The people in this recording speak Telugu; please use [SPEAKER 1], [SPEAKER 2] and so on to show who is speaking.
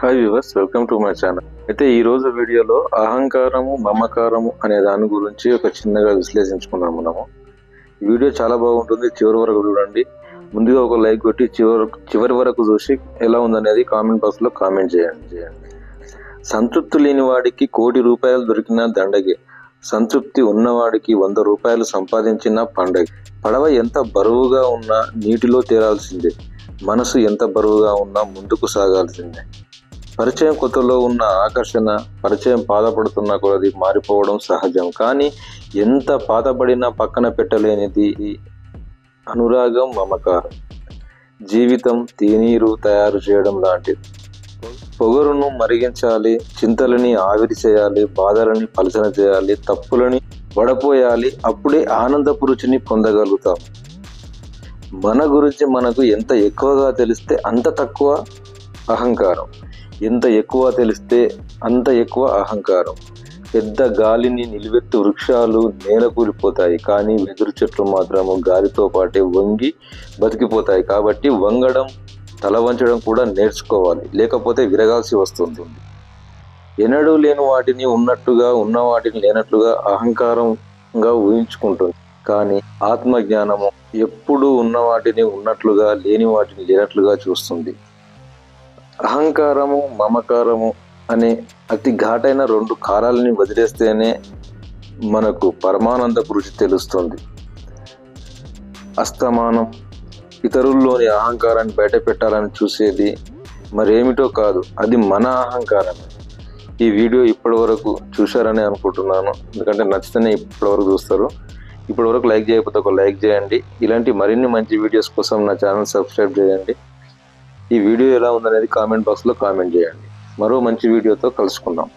[SPEAKER 1] Hi viewers welcome to my channel అయితే ఈ రోజు వీడియోలో అహంకారము మమకారము అనే దాని గురించి ఒక చిన్నగా విశ్లేషించుకున్నాం మనము. వీడియో చాలా బాగుంటుంది చివరి వరకు చూడండి. ముందుగా ఒక లైక్ కొట్టి చివరి చివరి వరకు చూసి ఎలా ఉందనేది కామెంట్ బాక్స్లో కామెంట్ చేయండి. చేయండి సంతృప్తి లేని వాడికి కోటి రూపాయలు దొరికిన దండగే. సంతృప్తి ఉన్నవాడికి వంద రూపాయలు సంపాదించిన పండగ. పడవ ఎంత బరువుగా ఉన్నా నీటిలో తేరాల్సిందే. మనసు ఎంత బరువుగా ఉన్నా ముందుకు సాగాల్సిందే. పరిచయం కొత్తలో ఉన్న ఆకర్షణ పరిచయం బాధపడుతున్న కొలది మారిపోవడం సహజం. కానీ ఎంత బాధపడినా పక్కన పెట్టలేనిది అనురాగం మమకారం. జీవితం తేనీరు తయారు చేయడం లాంటిది. పొగరును మరిగించాలి చింతలని ఆవిరి చేయాలి బాధలని పలచన చేయాలి తప్పులని వడపోయాలి అప్పుడే ఆనందపు రుచిని పొందగలుగుతాం. మన గురించి మనకు ఎంత ఎక్కువగా తెలిస్తే అంత తక్కువ అహంకారం. ఎంత ఎక్కువ తెలిస్తే అంత ఎక్కువ అహంకారం. పెద్ద గాలిని నిలువెత్తు వృక్షాలు నేల కూలిపోతాయి కానీ వెదురు చెట్లు మాత్రము గాలితో పాటే వంగి బతికిపోతాయి. కాబట్టి వంగడం తల వంచడం కూడా నేర్చుకోవాలి. లేకపోతే విరగాల్సి వస్తుంది. ఎన్నడూ లేని వాటిని ఉన్నట్టుగా ఉన్న వాటిని లేనట్లుగా అహంకారంగా ఊహించుకుంటుంది. కానీ ఆత్మజ్ఞానము ఎప్పుడూ ఉన్న వాటిని ఉన్నట్లుగా లేని వాటిని లేనట్లుగా చూస్తుంది. అహంకారము మమకారము అనే అతి ఘాటైన రెండు కారాలని వదిలేస్తేనే మనకు పరమానంద రుచి తెలుస్తుంది. అస్తమానం ఇతరుల్లోని అహంకారాన్ని బయట పెట్టాలని చూసేది మరేమిటో కాదు అది మన అహంకారమే ఈ వీడియో ఇప్పటి వరకు చూశారని అనుకుంటున్నాను. ఎందుకంటే నచ్చితేనే ఇప్పటి వరకు చూస్తారు. ఇప్పటి వరకు లైక్ చేయకపోతే ఒక లైక్ చేయండి. ఇలాంటి మరిన్ని మంచి వీడియోస్ కోసం నా ఛానల్ సబ్స్క్రైబ్ చేయండి. ఈ వీడియో ఎలా ఉందనేది కామెంట్ బాక్స్లో కామెంట్ చేయండి. మరో మంచి వీడియోతో కలుసుకుందాం.